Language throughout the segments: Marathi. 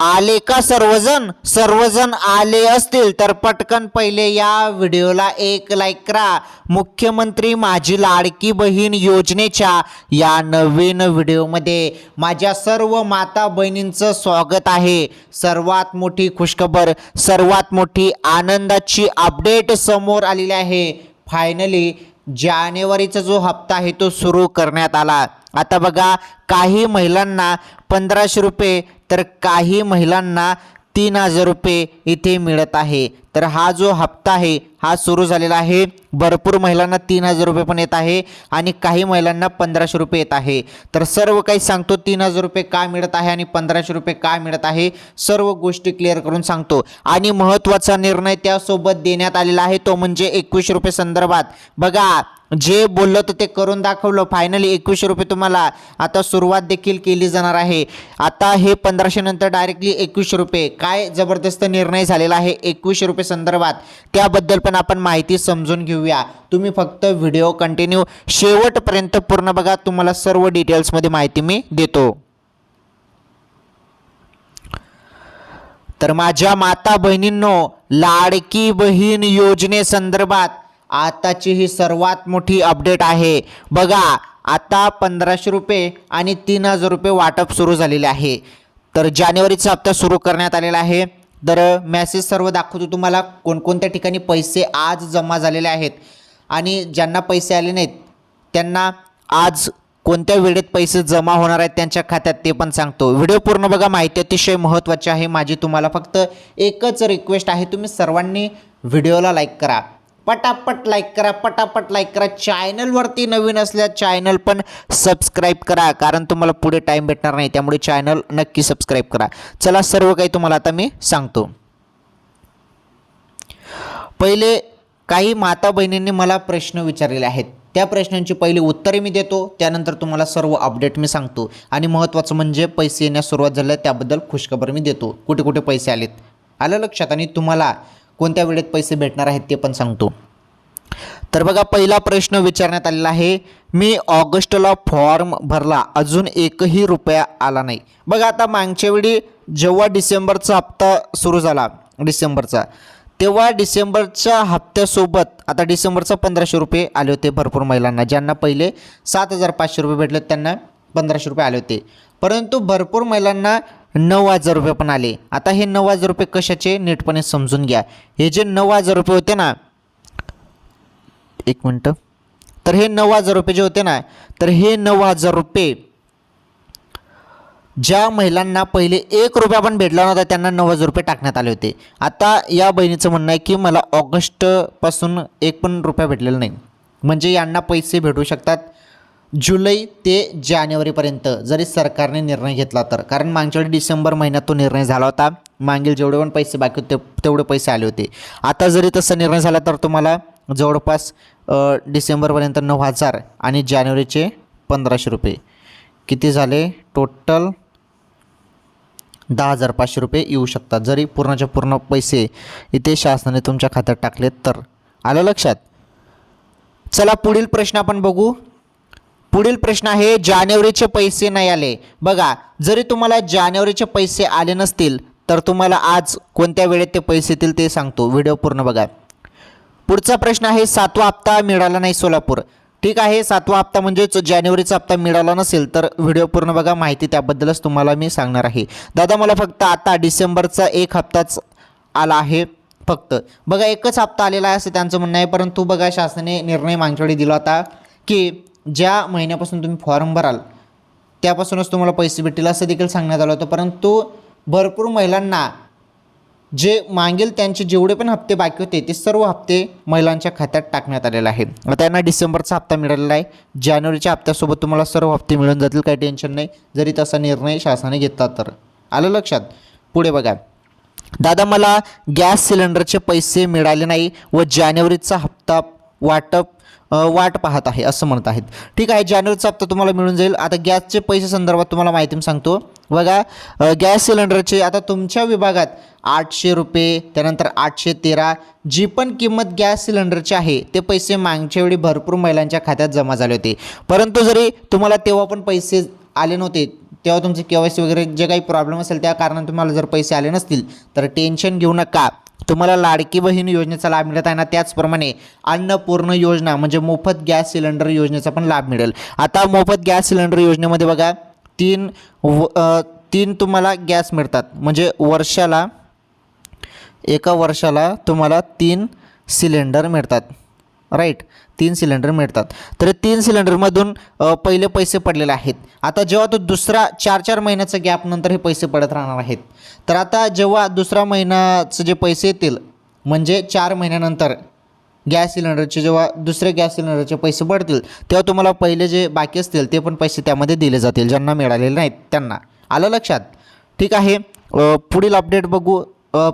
आले का सर्वजण? सर्वजण आले असतील तर पटकन पहिले या व्हिडिओला एक लाईक करा. मुख्यमंत्री माझी लाडकी बहीण योजनेच्या या नवीन व्हिडिओमध्ये माझ्या सर्व माता बहिणींचं स्वागत आहे. सर्वात मोठी खुशखबर सर्वात मोठी आनंदाची अपडेट समोर आलेली आहे. फायनली जानेवारीचा जो हप्ता आहे तो सुरू करण्यात आला. आता बघा काही महिलांना पंधराशे रुपये तर काही महिलांना तीन हजार रुपये इथे मिळत आहे. तर हा जो हप्ता आहे हा सुरू झालेला आहे. भरपूर महिलांना तीन हजार रुपये पण येत आहे आणि काही महिलांना पंधराशे रुपये येत आहे. तर सर्व काही सांगतो तीन हजार रुपये काय मिळत आहे आणि पंधराशे रुपये काय मिळत आहे सर्व गोष्टी क्लिअर करून सांगतो. आणि महत्त्वाचा निर्णय त्यासोबत देण्यात आलेला आहे तो म्हणजे एकवीस रुपये संदर्भात. बघा जे बोललं तर ते करून दाखवलं. फायनली एकवीसशे रुपये तुम्हाला आता सुरुवात देखील केली जाणार आहे. आता हे पंधराशे नंतर डायरेक्टली एकवीसशे रुपये. काय जबरदस्त निर्णय झालेला आहे एकवीसशे रुपये संदर्भात? त्याबद्दल पण आपण माहिती समजून घेऊया. तुम्ही फक्त व्हिडिओ कंटिन्यू शेवटपर्यंत पूर्ण बघा. तुम्हाला सर्व डिटेल्समध्ये माहिती मी देतो. तर माझ्या माता बहिणींनो लाडकी बहीण योजनेसंदर्भात आताची ही सर्वात मोठी अपडेट आहे. बघा आता पंधराशे रुपये आणि तीन हजार रुपये वाटप सुरू झालेले आहे. तर जानेवारीचा हप्ता सुरू करण्यात आलेला आहे. तर मॅसेज सर्व दाखवतो तुम्हाला कोणकोणत्या ठिकाणी पैसे आज जमा झालेले आहेत. आणि ज्यांना पैसे आले नाहीत त्यांना आज कोणत्या वेळेत पैसे जमा होणार आहेत त्यांच्या खात्यात ते पण सांगतो. व्हिडिओ पूर्ण बघा माहिती अतिशय महत्त्वाची आहे. माझी तुम्हाला फक्त एकच रिक्वेस्ट आहे तुम्ही सर्वांनी व्हिडिओला लाईक करा. पटापट लाईक करा पटापट लाईक करा. चॅनलवरती नवीन असल्या चॅनल पण सबस्क्राईब करा कारण तुम्हाला पुढे टाईम भेटणार नाही त्यामुळे चॅनल नक्की सबस्क्राईब करा. चला सर्व काही तुम्हाला आता मी सांगतो. पहिले काही माता बहिणींनी मला प्रश्न विचारलेले आहेत. त्या प्रश्नांची पहिली उत्तरे मी देतो त्यानंतर तुम्हाला सर्व अपडेट मी सांगतो. आणि महत्त्वाचं म्हणजे पैसे येण्यास सुरुवात झाल्या त्याबद्दल खुशखबर मी देतो. कुठे कुठे पैसे आलेत? आलं लक्षात? आणि तुम्हाला कोणत्या वेळेत पैसे भेटणार आहेत ते पण सांगतो. तर बघा पहिला प्रश्न विचारण्यात आलेला आहे. मी ऑगस्टला फॉर्म भरला अजून एकही रुपया आला नाही. बघा आता मागच्या वेळी जेव्हा डिसेंबरचा हप्ता सुरू झाला डिसेंबरचा तेव्हा डिसेंबरच्या हप्त्यासोबत आता डिसेंबरचा पंधराशे रुपये आले होते भरपूर महिलांना ज्यांना पहिले सात हजार पाचशे रुपये भेटले त्यांना पंधराशे रुपये आले होते. परंतु भरपूर महिलांना नऊ हजार रुपये पण आले. आता हे नऊ हजार रुपये कशाचे? नीटपणे समजून घ्या. हे जे नऊ हजार रुपये होते ना एक मिनटं. तर हे नऊ हजार रुपये जे होते ना तर हे नऊ हजार रुपये ज्या महिलांना पहिले एक रुपया पण भेटला नव्हता त्यांना नऊ हजार रुपये टाकण्यात आले होते. आता या बहिणीचं म्हणणं आहे की मला ऑगस्टपासून एक पण रुपया भेटलेला नाही. म्हणजे यांना पैसे भेटू शकतात जुलै ते जानेवारीपर्यंत जरी सरकारने निर्णय घेतला तर. कारण मागच्या वेळी डिसेंबर महिन्यात तो निर्णय झाला होता. मागील जेवढे पण पैसे बाकी होते तेवढे पैसे आले होते. आता जरी तसा निर्णय झाला तर तुम्हाला जवळपास डिसेंबरपर्यंत नऊ हजार आणि जानेवारीचे पंधराशे रुपये. किती झाले? टोटल दहा हजार पाचशे रुपये येऊ शकतात. जरी पूर्णच्या पूर्ण पैसे इथे शासनाने तुमच्या खात्यात टाकले तर आलं लक्षात? चला पुढील प्रश्न आपण बघू. पुढील प्रश्न आहे जानेवारीचे पैसे नाही आले. बघा जरी तुम्हाला जानेवारीचे पैसे आले नसतील तर तुम्हाला आज कोणत्या वेळेत ते पैसे येतील ते सांगतो. व्हिडिओ पूर्ण बघा. पुढचा प्रश्न आहे सातवा हप्ता मिळाला नाही सोलापूर. ठीक आहे सातवा हप्ता म्हणजेच जानेवारीचा हप्ता मिळाला नसेल तर व्हिडिओ पूर्ण बघा माहिती त्याबद्दलच तुम्हाला मी सांगणार आहे. दादा मला फक्त आता डिसेंबरचा एक हप्ताच आला आहे फक्त. बघा एकच हप्ता आलेला आहे असं त्यांचं म्हणणं आहे परंतु बघा शासनाने निर्णय मागच्याकडे दिला होता की ज्या महिन्यापासून तुम्ही फॉर्म भराल त्यापासूनच तुम्हाला पैसे भेटतील असं देखील सांगण्यात आलं होतं परंतु भरपूर महिलांना जे मागील त्यांचे जेवढे पण हप्ते बाकी होते ते सर्व हप्ते महिलांच्या खात्यात टाकण्यात आलेले आहे त्यांना डिसेंबरचा हप्ता मिळालेला आहे. जानेवारीच्या हप्त्यासोबत तुम्हाला सर्व हप्ते मिळून जातील काही टेन्शन नाही. जरी तसा निर्णय शासनाने घेतला तर. आलं लक्षात? पुढे बघा. दादा मला गॅस सिलेंडरचे पैसे मिळाले नाही व जानेवारीचा हप्ता वाटप वाट पाहत आहे असं म्हणत आहेत. ठीक आहे जानेवारीचा हप्ता तुम्हाला मिळून जाईल. आता गॅसचे पैसे संदर्भात तुम्हाला माहिती सांगतो. बघा गॅस सिलेंडरचे आता तुमच्या विभागात आठशे रुपये त्यानंतर आठशे तेरा जी पण किंमत गॅस सिलेंडरची आहे ते पैसे मागच्या वेळी भरपूर महिलांच्या खात्यात जमा झाले होते. परंतु जरी तुम्हाला तेव्हा पण पैसे आले नव्हते तेव्हा तुमचे के वाय सी वगैरे जे काही प्रॉब्लेम असेल त्या कारणाने तुम्हाला जर पैसे आले नसतील तर टेन्शन घेऊ नका. तुम्हाला लाडकी बहीण योजनेचा लाभ मिळत आहे ना त्याचप्रमाणे अन्नपूर्ण योजना म्हणजे मोफत गॅस सिलेंडर योजनेचा पण लाभ मिळेल. आता मोफत गॅस सिलेंडर योजनेमध्ये बघा तीन व तीन तुम्हाला गॅस मिळतात. म्हणजे वर्षाला एका वर्षाला तुम्हाला तीन सिलेंडर मिळतात. राईट तीन सिलेंडर मिळतात. तर तीन सिलेंडरमधून पहिले पैसे पडलेले आहेत. आता जेव्हा तो दुसरा चार चार महिन्याचा गॅपनंतर हे पैसे पडत राहणार आहेत. तर आता जेव्हा दुसरा महिन्याचं जे पैसे येतील म्हणजे चार महिन्यानंतर गॅस सिलेंडरचे जेव्हा दुसरे गॅस सिलेंडरचे पैसे पडतील तेव्हा तुम्हाला पहिले जे बाकी असतील ते पण पैसे त्यामध्ये दिले जातील ज्यांना मिळालेले नाहीत त्यांना. आलं लक्षात? ठीक आहे. पुढील अपडेट बघू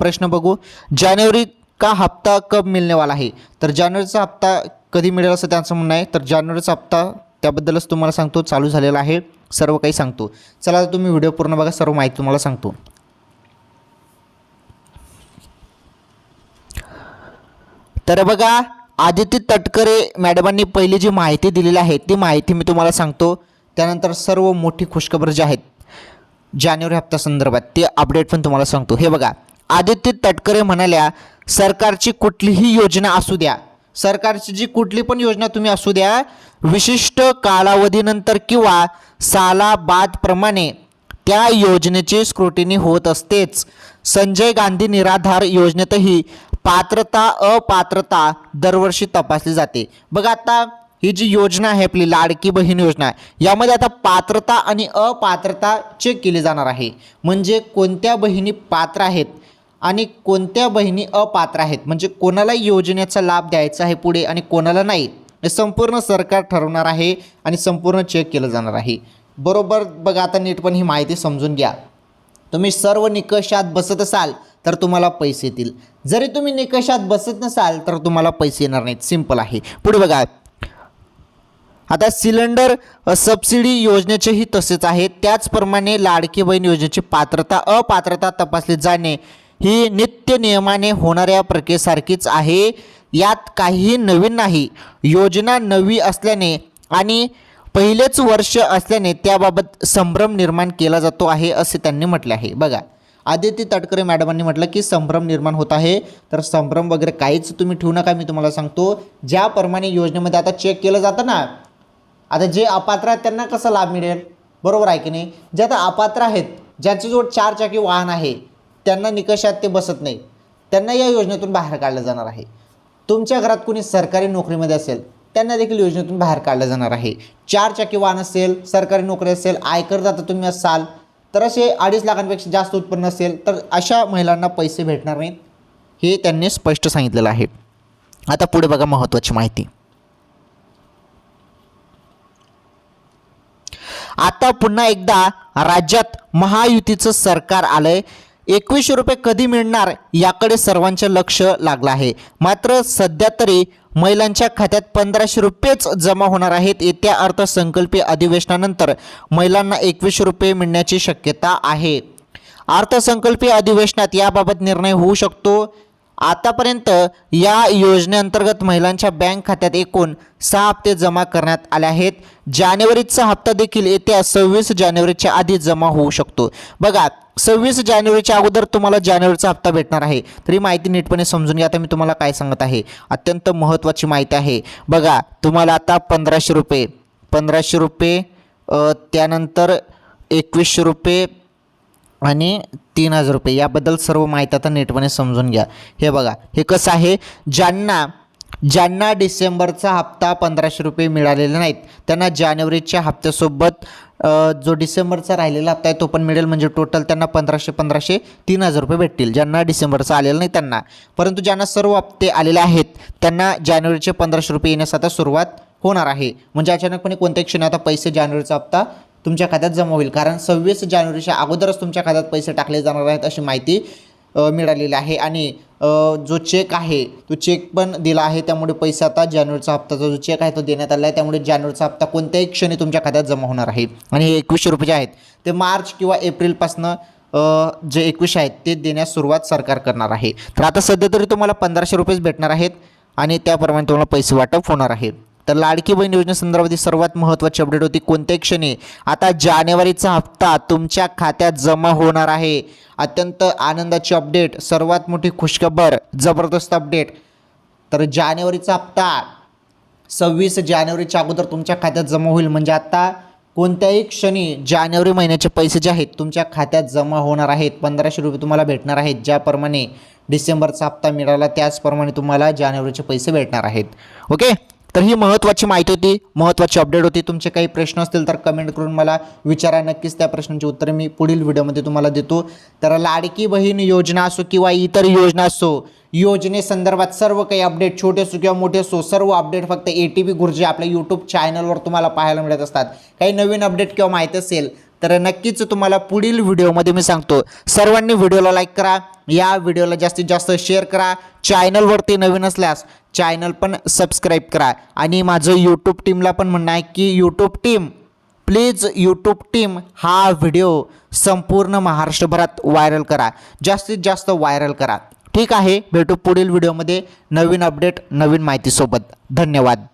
प्रश्न बघू. जानेवारी का हप्ता कब मिळणे वाला आहे? तर जानेवारीचा हप्ता कधी मिळेल असं त्यांचं म्हणणं आहे. तर जानेवारीचा हप्ता त्याबद्दलच तुम्हाला सांगतो. चालू झालेला आहे. सर्व काही सांगतो. चला तुम्ही व्हिडिओ पूर्ण बघा. सर्व माहिती तुम्हाला सांगतो. तर बघा आदित्य तटकरे मॅडमांनी पहिली जी माहिती दिलेली आहे ती माहिती मी तुम्हाला सांगतो. त्यानंतर सर्व मोठी खुशखबर जी आहेत जानेवारी हप्त्यासंदर्भात ते अपडेट पण तुम्हाला सांगतो. हे बघा आदित्य तटकरे म्हणाल्या सरकारची कुठलीही योजना असू द्या. सरकारची जी कुठली पण योजना तुम्ही असू द्या विशिष्ट कालावधीनंतर किंवा सालाबादप्रमाणे त्या योजनेची स्क्रुटिनी होत असतेच. संजय गांधी निराधार योजनेतही पात्रता अपात्रता दरवर्षी तपासली जाते. बघा आता ही जी योजना आहे आपली लाडकी बहीण योजना यामध्ये आता पात्रता आणि अपात्रता चेक केली जाणार आहे. म्हणजे कोणत्या बहिणी पात्र आहेत? आणि कोणत्या बहिणी अपात्र आहेत? म्हणजे कोणाला योजनेचा लाभ द्यायचा आहे पुढे आणि कोणाला नाही? हे संपूर्ण सरकार ठरवणार आहे आणि संपूर्ण चेक केलं जाणार आहे. बरोबर? बघा आता नीट पण ही माहिती समजून घ्या. तुम्ही सर्व निकषात बसत असाल तर तुम्हाला पैसे येतील. जरी तुम्ही निकषात बसत नसाल तर तुम्हाला पैसे येणार नाहीत. सिंपल आहे. पुढे बघा. आता सिलेंडर सबसिडी योजनेचेही तसेच आहे. त्याचप्रमाणे लाडकी बहीण योजनेची पात्रता अपात्रता तपासली जाणे ही नित्य नियमाने होणाऱ्या प्रक्रियेसारखीच आहे. यात काहीही नवीन नाही. योजना नवी असल्याने आणि पहिलेच वर्ष असल्याने त्याबाबत संभ्रम निर्माण केला जातो आहे असे त्यांनी म्हटले आहे. बघा आदित्य तटकरे मॅडमांनी म्हटलं की संभ्रम निर्माण होत आहे. तर संभ्रम वगैरे काहीच तुम्ही ठेवू नका मी तुम्हाला सांगतो. ज्याप्रमाणे योजनेमध्ये आता चेक केलं जातं ना आता जे अपात्र आहेत त्यांना कसा लाभ मिळेल? बरोबर आहे की नाही? जे आता अपात्र आहेत ज्यांच्याजवळ चार चाकी वाहन आहे त्यांना निकषात ते बसत नाही. त्यांना या योजनेतून बाहेर काढलं जाणार आहे. तुमच्या घरात कोणी सरकारी नोकरीमध्ये असेल त्यांना देखील योजनेतून बाहेर काढलं जाणार आहे. चार चाकी वाहन असेल सरकारी नोकरी असेल आयकरदाता तुम्ही असाल तर असे अडीच लाखांपेक्षा जास्त उत्पन्न असेल तर अशा महिलांना पैसे भेटणार नाहीत हे त्यांनी स्पष्ट सांगितलेलं आहे. आता पुढे बघा महत्त्वाची माहिती. आता पुन्हा एकदा राज्यात महायुतीचं सरकार आलंय. एकवीसशे रुपये कधी मिळणार याकडे सर्वांचे लक्ष लागलं आहे. मात्र सध्या तरी महिलांच्या खात्यात पंधराशे रुपयेच जमा होणार आहेत. येत्या अर्थसंकल्पीय अधिवेशनानंतर महिलांना एकवीसशे रुपये मिळण्याची शक्यता आहे. अर्थसंकल्पीय अधिवेशनात याबाबत निर्णय होऊ शकतो. आतापर्यंत या योजनेअंतर्गत महिलांच्या बँक खात्यात एकूण सहा हप्ते जमा करण्यात आले आहेत. जानेवारीचा हप्ता देखील येत्या सव्वीस जानेवारीच्या आधी जमा होऊ शकतो. बघा सव्वीस जानेवारीच्या अगोदर तुम्हाला जानेवारीचा हप्ता भेटणार आहे. तरी माहिती नीटपणे समजून घ्या आता मी तुम्हाला काय सांगत आहे. अत्यंत महत्त्वाची माहिती आहे. बघा तुम्हाला आता पंधराशे रुपये पंधराशे रुपये त्यानंतर एकवीसशे रुपये आणि तीन हजार रुपये. याबद्दल सर्व माहिती आता नीटपणे समजून घ्या. हे बघा हे कसं आहे? ज्यांना ज्यांना डिसेंबरचा हप्ता पंधराशे रुपये मिळालेले नाहीत त्यांना जानेवारीच्या हप्त्यासोबत जो डिसेंबरचा राहिलेला हप्ता आहे तो पण मिळेल म्हणजे टोटल त्यांना पंधराशे पंधराशे तीन हजार रुपये भेटतील. ज्यांना डिसेंबरचा आलेला नाही त्यांना. परंतु ज्यांना सर्व हप्ते आलेले आहेत त्यांना जानेवारीचे पंधराशे रुपये येण्यास आता सुरुवात होणार आहे. म्हणजे अचानकपणे कोणत्या क्षणी आता पैसे जानेवारीचा हप्ता तुमच्या खात्यात जमा होईल. कारण सव्वीस जानेवारीच्या अगोदरच तुमच्या खात्यात पैसे टाकले जाणार आहेत अशी माहिती मिळालेला आहे. आणि जो चेक आहे तो चेक पण दिला आहे. त्यामुळे पैसा आता जानेवारीचा हप्ताचा जो चेक आहे तो देण्यात आला आहे. त्यामुळे जानेवारीचा हप्ता कोणत्याही क्षणी तुमच्या खात्यात जमा होणार आहे. आणि हे एकवीसशे रुपये जे आहेत ते मार्च किंवा एप्रिलपासनं जे एकवीस आहेत ते देण्यास सुरुवात सरकार करणार आहे. तर आता सध्या तरी तुम्हाला पंधराशे रुपयेच भेटणार आहेत. आणि त्याप्रमाणे तुम्हाला पैसे वाटप होणार आहे तर लाडकी बहीण योजनेसंदर्भातील सर्वात महत्त्वाची अपडेट होती. कोणत्याही क्षणी आता जानेवारीचा हप्ता तुमच्या खात्यात जमा होणार आहे. अत्यंत आनंदाची अपडेट सर्वात मोठी खुशखबर जबरदस्त अपडेट तर जानेवारीचा हप्ता सव्वीस जानेवारीच्या अगोदर तुमच्या खात्यात जमा होईल. म्हणजे आता कोणत्याही क्षणी जानेवारी महिन्याचे पैसे जे आहेत तुमच्या खात्यात जमा होणार आहेत. पंधराशे रुपये तुम्हाला भेटणार आहेत. ज्याप्रमाणे डिसेंबरचा हप्ता मिळाला त्याचप्रमाणे तुम्हाला जानेवारीचे पैसे भेटणार आहेत. ओके? तर ही महत्त्वाची माहिती होती महत्त्वाची अपडेट होती. तुमचे काही प्रश्न असतील तर कमेंट करून मला विचारा. नक्कीच त्या प्रश्नांची उत्तरे मी पुढील व्हिडिओमध्ये तुम्हाला देतो. तर लाडकी बहीण योजना असो किंवा इतर योजना असो योजनेसंदर्भात सर्व काही अपडेट छोटे असो किंवा मोठे असो सर्व अपडेट फक्त ए टी पी गुरुजी आपल्या यूट्यूब चॅनलवर तुम्हाला पाहायला मिळत असतात. काही नवीन अपडेट किंवा माहिती असेल तर नक्कीच तुम्हाला पुढील व्हिडिओमध्ये मी सांगतो. सर्वांनी व्हिडिओला लाईक करा या व्हिडिओला जास्तीत जास्त शेअर करा. चॅनलवरती नवीन असल्यास चॅनल पण सबस्क्राईब करा. आणि माझं यूट्यूब टीमला पण म्हणणं आहे की YouTube team please YouTube team हा व्हिडिओ संपूर्ण महाराष्ट्रभरात व्हायरल करा. जास्तीत जास्त व्हायरल करा. ठीक आहे? भेटू पुढील व्हिडिओमध्ये. नवीन अपडेट नवीन माहितीसोबत. धन्यवाद.